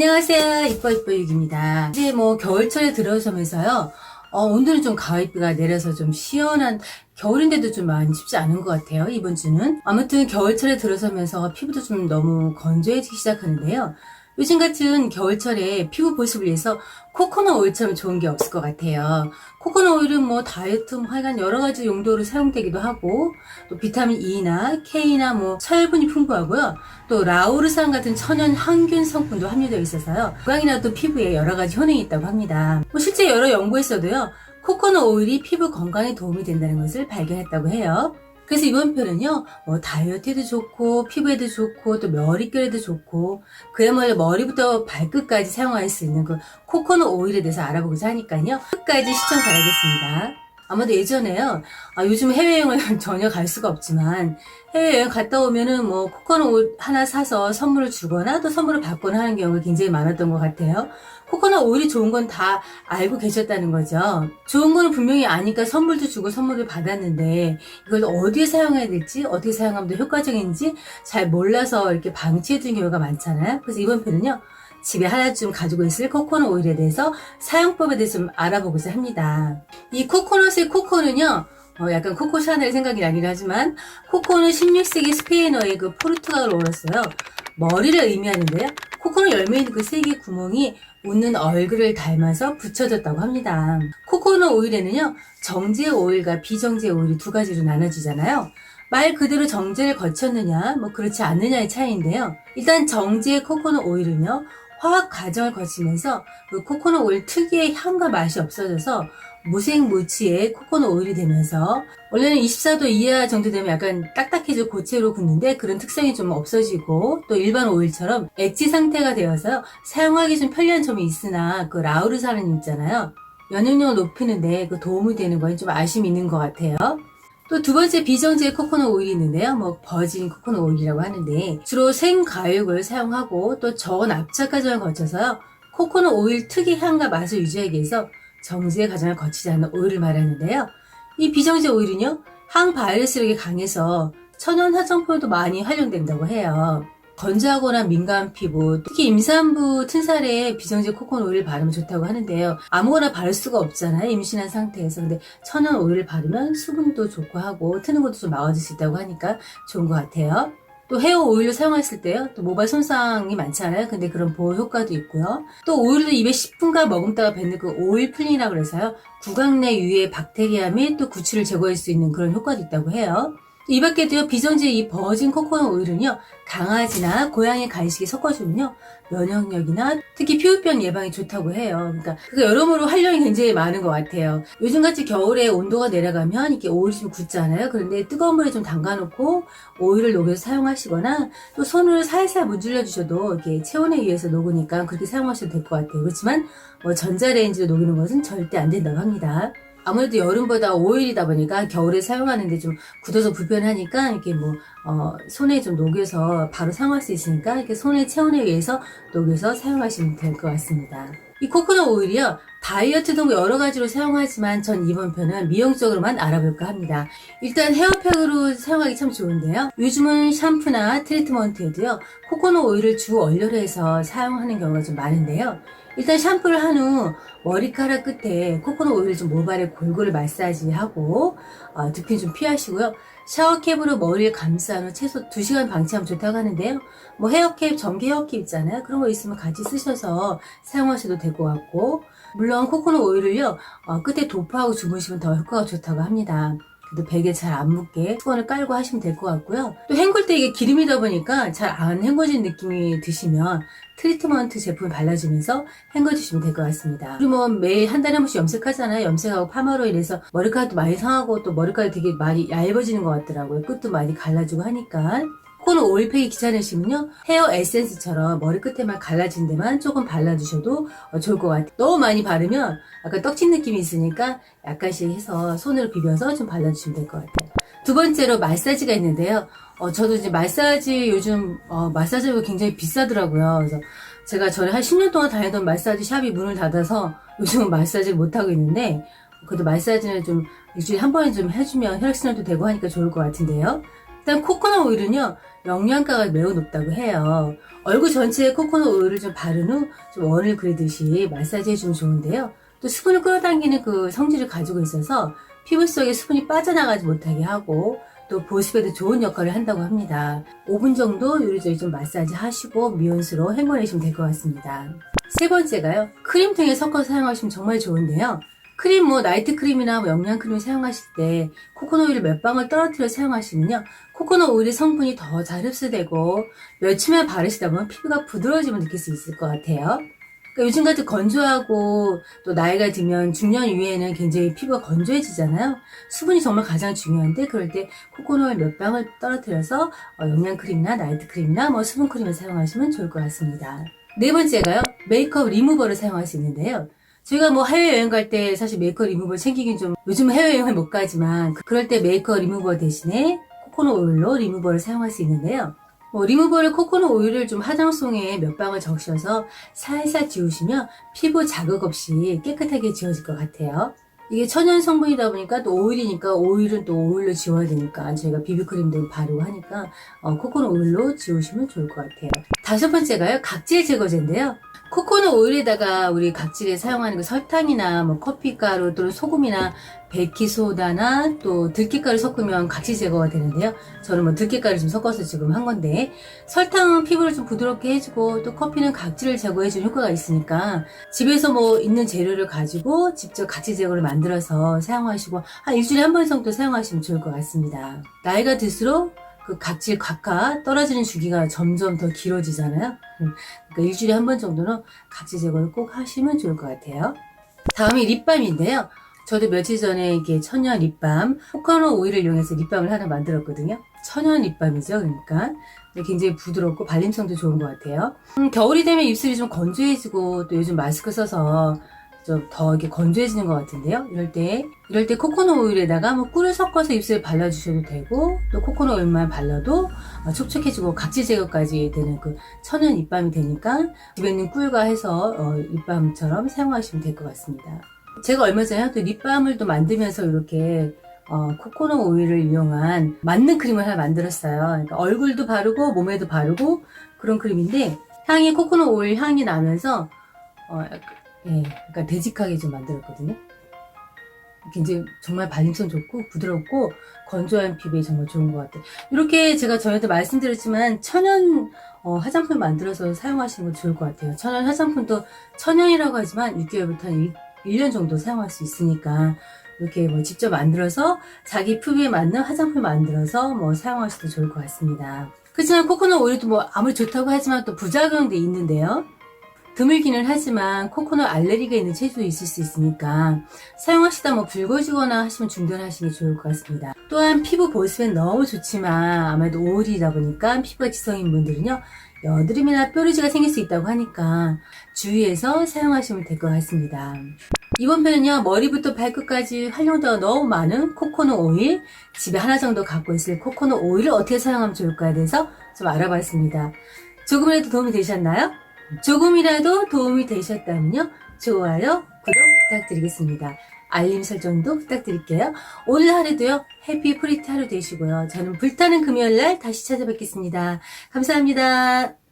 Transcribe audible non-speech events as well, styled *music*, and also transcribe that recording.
안녕하세요. 이뻐 이뻐 육입니다. 이제 뭐 겨울철에 들어서면서요. 어, 오늘은 좀 가을비가 내려서 좀 시원한 겨울인데도 좀 많이 춥지 않은 것 같아요. 이번 주는. 아무튼 겨울철에 들어서면서 피부도 좀 너무 건조해지기 시작하는데요. 요즘 같은 겨울철에 피부 보습을 위해서 코코넛 오일처럼 좋은 게 없을 것 같아요. 코코넛 오일은 뭐 다이어트, 뭐 하여간 여러 가지 용도로 사용되기도 하고, 또 비타민 E나 K나 뭐 철분이 풍부하고요. 또 라우르산 같은 천연 항균 성분도 함유되어 있어서요. 구강이나 또 피부에 여러 가지 효능이 있다고 합니다. 뭐 실제 여러 연구에서도요. 코코넛 오일이 피부 건강에 도움이 된다는 것을 발견했다고 해요. 그래서 이번 편은요, 뭐 다이어트에도 좋고, 피부에도 좋고, 또 머릿결에도 좋고, 그야말로 머리부터 발끝까지 사용할 수 있는 그 코코넛 오일에 대해서 알아보고자 하니까요. 끝까지 시청 바라겠습니다. 아마도 예전에요, 아, 요즘 해외여행을 *laughs* 전혀 갈 수가 없지만, 해외여행 갔다 오면은 뭐 코코넛 오일 하나 사서 선물을 주거나 또 선물을 받거나 하는 경우가 굉장히 많았던 것 같아요. 코코넛 오일이 좋은 건 다 알고 계셨다는 거죠. 좋은 거는 분명히 아니까 선물도 주고 선물을 받았는데 이걸 어디에 사용해야 될지 어떻게 사용하면 더 효과적인지 잘 몰라서 이렇게 방치해둔 경우가 많잖아요. 그래서 이번 편은요. 집에 하나쯤 가지고 있을 코코넛 오일에 대해서 사용법에 대해서 좀 알아보고자 합니다. 이 코코넛의 코코는요. 어, 약간 코코 샤넬 생각이 나긴 하지만 코코는 16세기 스페인어의 그 포르투갈어로서요. 머리를 의미하는데요. 코코넛 있는 그세개 구멍이 웃는 얼굴을 닮아서 붙여졌다고 합니다. 코코넛 오일에는요, 정제 오일과 비정제 오일이 두 가지로 나눠지잖아요. 말 그대로 정제를 거쳤느냐, 뭐 그렇지 않느냐의 차이인데요. 일단 정제 코코넛 오일은요, 화학 과정을 거치면서 그 코코넛 오일 특유의 향과 맛이 없어져서 무색무취의 코코넛 오일이 되면서 원래는 24도 이하 정도 되면 약간 딱딱해져 고체로 굳는데 그런 특성이 좀 없어지고 또 일반 오일처럼 엣지 상태가 되어서 사용하기 좀 편리한 점이 있으나 그 라우르산은 있잖아요. 면역력을 높이는데 그 도움이 되는 건 좀 아쉬움이 있는 것 같아요. 또 두 번째 비정제 코코넛 오일이 있는데요. 뭐 버진 코코넛 오일이라고 하는데 주로 생과육을 사용하고 또 저온 압착 과정을 거쳐서요. 코코넛 오일 특이 향과 맛을 유지하기 위해서 정제 과정을 거치지 않는 오일을 말하는데요. 이 비정제 오일은요. 항바이러스력이 강해서 천연 화장품에도 많이 활용된다고 해요. 건조하거나 민감한 피부, 특히 임산부 튼살에 비정제 코코넛 오일을 바르면 좋다고 하는데요. 아무거나 바를 수가 없잖아요. 임신한 상태에서. 근데 천연 오일을 바르면 수분도 좋고 하고 트는 것도 좀 막아줄 수 있다고 하니까 좋은 것 같아요. 또 헤어 오일로 사용했을 때요. 또 모발 손상이 많잖아요. 근데 그런 보호 효과도 있고요. 또 오일도 입에 10분간 머금다가 뱉는 그 오일 풀링이라고 그래서요. 구강 내 유해 박테리아 및 또 구취를 제거할 수 있는 그런 효과도 있다고 해요. 이 밖에도요, 비정제 이 버진 코코넛 오일은요, 강아지나 고양이 간식에 섞어주면요, 면역력이나 특히 피부병 예방에 좋다고 해요. 그러니까, 그 여러모로 활용이 굉장히 많은 것 같아요. 요즘같이 겨울에 온도가 내려가면 이렇게 오일이 좀 굳잖아요. 그런데 뜨거운 물에 좀 담가놓고 오일을 녹여서 사용하시거나 또 손으로 살살 문질러 주셔도 이렇게 체온에 의해서 녹으니까 그렇게 사용하셔도 될 것 같아요. 그렇지만 뭐 전자레인지로 녹이는 것은 절대 안 된다고 합니다. 아무래도 여름보다 오일이다 보니까 겨울에 사용하는데 좀 굳어서 불편하니까 이렇게 뭐 어, 손에 좀 녹여서 바로 사용할 수 있으니까 이렇게 손의 체온에 의해서 녹여서 사용하시면 될 것 같습니다. 이 코코넛 오일이요 다이어트 등 여러 가지로 사용하지만 전 이번 편은 미용적으로만 알아볼까 합니다. 일단 헤어팩으로 사용하기 참 좋은데요. 요즘은 샴푸나 트리트먼트에도요 코코넛 오일을 주 원료로 해서 사용하는 경우가 좀 많은데요. 일단 샴푸를 한 후 머리카락 끝에 코코넛 오일 좀 모발에 골고루 마사지하고 어, 두피 좀 피하시고요. 샤워캡으로 머리를 감싼 후 최소 2시간 방치하면 좋다고 하는데요. 뭐 헤어캡, 전기 헤어캡 있잖아요. 그런 거 있으면 같이 쓰셔서 사용하셔도 될 것 같고 물론 코코넛 오일을요 어, 끝에 도포하고 주무시면 더 효과가 좋다고 합니다. 그래도 베개 잘 안 묻게 수건을 깔고 하시면 될 것 같고요. 또 헹굴 때 이게 기름이다 보니까 잘 안 헹궈진 느낌이 드시면 트리트먼트 제품을 발라주면서 헹궈주시면 될 것 같습니다. 그리고 뭐 매일 한 달에 한 번씩 염색하잖아요. 염색하고 파마로 인해서 머리카락도 많이 상하고 또 머리카락이 되게 많이 얇아지는 것 같더라고요. 끝도 많이 갈라지고 하니까. 코는 오일팩이 귀찮으시면요 헤어 에센스처럼 머리 끝에만 갈라진 데만 조금 발라주셔도 어, 좋을 것 같아요. 너무 많이 바르면 약간 떡진 느낌이 있으니까 약간씩 해서 손으로 비벼서 좀 발라주시면 될 것 같아요. 두 번째로 마사지가 있는데요. 어, 저도 이제 마사지 요즘 어, 마사지가 굉장히 비싸더라고요. 그래서 제가 전에 한 10년 동안 다니던 마사지 샵이 문을 닫아서 요즘은 마사지를 못하고 있는데 그래도 마사지는 좀 일주일에 한 번에 좀 해주면 혈액순환도 되고 하니까 좋을 것 같은데요 일단 코코넛 오일은요 영양가가 매우 높다고 해요. 얼굴 전체에 코코넛 오일을 좀 바른 후 좀 원을 그리듯이 마사지 해주면 좋은데요. 또 수분을 끌어당기는 그 성질을 가지고 있어서 피부 속에 수분이 빠져나가지 못하게 하고 또 보습에도 좋은 역할을 한다고 합니다. 5분 정도 요리조리 좀 마사지 하시고 미온수로 헹궈내시면 될 것 같습니다. 세 번째가요. 크림통에 섞어서 사용하시면 정말 좋은데요. 크림 뭐 나이트 크림이나 뭐 영양 크림 사용하실 때 코코넛 오일을 몇 방울 떨어뜨려 사용하시면요. 코코넛 오일의 성분이 더 잘 흡수되고 며칠만 바르시다 보면 피부가 부드러워짐을 느낄 수 있을 것 같아요. 그러니까 요즘 같은 건조하고 또 나이가 들면 중년 이후에는 굉장히 피부가 건조해지잖아요. 수분이 정말 가장 중요한데 그럴 때 코코넛 몇 방울 떨어뜨려서 어, 영양 크림이나 나이트 크림이나 뭐 수분 크림을 사용하시면 좋을 것 같습니다. 네 번째가요. 메이크업 리무버를 사용할 수 있는데요. 저희가 뭐 해외여행 갈 때 사실 메이크업 리무버 챙기긴 좀 요즘 해외여행을 못 가지만 그럴 때 메이크업 리무버 대신에 코코넛 오일로 리무버를 사용할 수 있는데요. 뭐 리무버를 코코넛 오일을 좀 화장솜에 몇 방울 적셔서 살살 지우시면 피부 자극 없이 깨끗하게 지워질 것 같아요. 이게 천연 성분이다 보니까 또 오일이니까 오일은 또 오일로 지워야 되니까 저희가 비비크림도 바르고 하니까 어, 코코넛 오일로 지우시면 좋을 것 같아요. 다섯 번째가요 각질 제거제인데요. 코코넛 오일에다가 우리 각질에 사용하는 그 설탕이나 뭐 커피가루 또는 소금이나 베이킹소다나 또 들깨가루 섞으면 각질 제거가 되는데요. 저는 뭐 들깨가루 좀 섞어서 지금 한 건데 설탕은 피부를 좀 부드럽게 해주고 또 커피는 각질을 제거해주는 효과가 있으니까 집에서 뭐 있는 재료를 가지고 직접 각질 제거를 만들어서 사용하시고 한 일주일에 한 번 정도 사용하시면 좋을 것 같습니다. 나이가 들수록 그 각질 각하 떨어지는 주기가 점점 더 길어지잖아요. 음, 그러니까 일주일에 한 번 정도는 각질 제거를 꼭 하시면 좋을 것 같아요. 다음이 립밤인데요. 저도 며칠 전에 이게 천연 립밤, 코코넛 오일을 이용해서 립밤을 하나 만들었거든요. 천연 립밤이죠, 그러니까. 굉장히 부드럽고 발림성도 좋은 것 같아요. 음, 겨울이 되면 입술이 좀 건조해지고 또 요즘 마스크 써서 좀 더 이렇게 건조해지는 것 같은데요. 이럴 때, 이럴 때 코코넛 오일에다가 뭐 꿀을 섞어서 입술에 발라주셔도 되고 또 코코넛 오일만 발라도 어, 촉촉해지고 각질 제거까지 되는 그 천연 립밤이 되니까 집에 있는 꿀과 해서 어, 립밤처럼 사용하시면 될 것 같습니다. 제가 얼마 전에 또 립밤을 또 만들면서 이렇게 어, 코코넛 오일을 이용한 맞는 크림을 하나 만들었어요. 그러니까 얼굴도 바르고 몸에도 바르고 그런 크림인데 향이 코코넛 오일 향이 나면서 어, 예, 약간 되직하게 좀 만들었거든요. 굉장히 정말 발림성 좋고 부드럽고 건조한 피부에 정말 좋은 것 같아요. 이렇게 제가 전에도 말씀드렸지만 천연 어, 화장품 만들어서 사용하시는 거 좋을 것 같아요. 천연 화장품도 천연이라고 하지만 6개월부터 한 1, 년 정도 사용할 수 있으니까 이렇게 뭐 직접 만들어서 자기 피부에 맞는 화장품 만들어서 뭐 사용하셔도 좋을 것 같습니다. 그렇지만 코코넛 오일도 뭐 아무리 좋다고 하지만 또 부작용도 있는데요. 드물기는 하지만 코코넛 알레르기가 있는 체질도 있을 수 있으니까 사용하시다 뭐 붉어지거나 하시면 중단하시는 게 좋을 것 같습니다. 또한 피부 보습엔 너무 좋지만 아무래도 오일이다 보니까 피부가 지성인 분들은요 여드름이나 뾰루지가 생길 수 있다고 하니까 주의해서 사용하시면 될 것 같습니다. 이번 편은요 머리부터 발끝까지 활용도가 너무 많은 코코넛 오일 집에 하나 정도 갖고 있을 코코넛 오일을 어떻게 사용하면 좋을까에 대해서 좀 알아봤습니다. 조금이라도 도움이 되셨나요? 조금이라도 도움이 되셨다면요 좋아요 구독 부탁드리겠습니다. 알림 설정도 부탁드릴게요. 오늘 하루도요 해피 프리티 하루 되시고요. 저는 불타는 금요일날 다시 찾아뵙겠습니다. 감사합니다.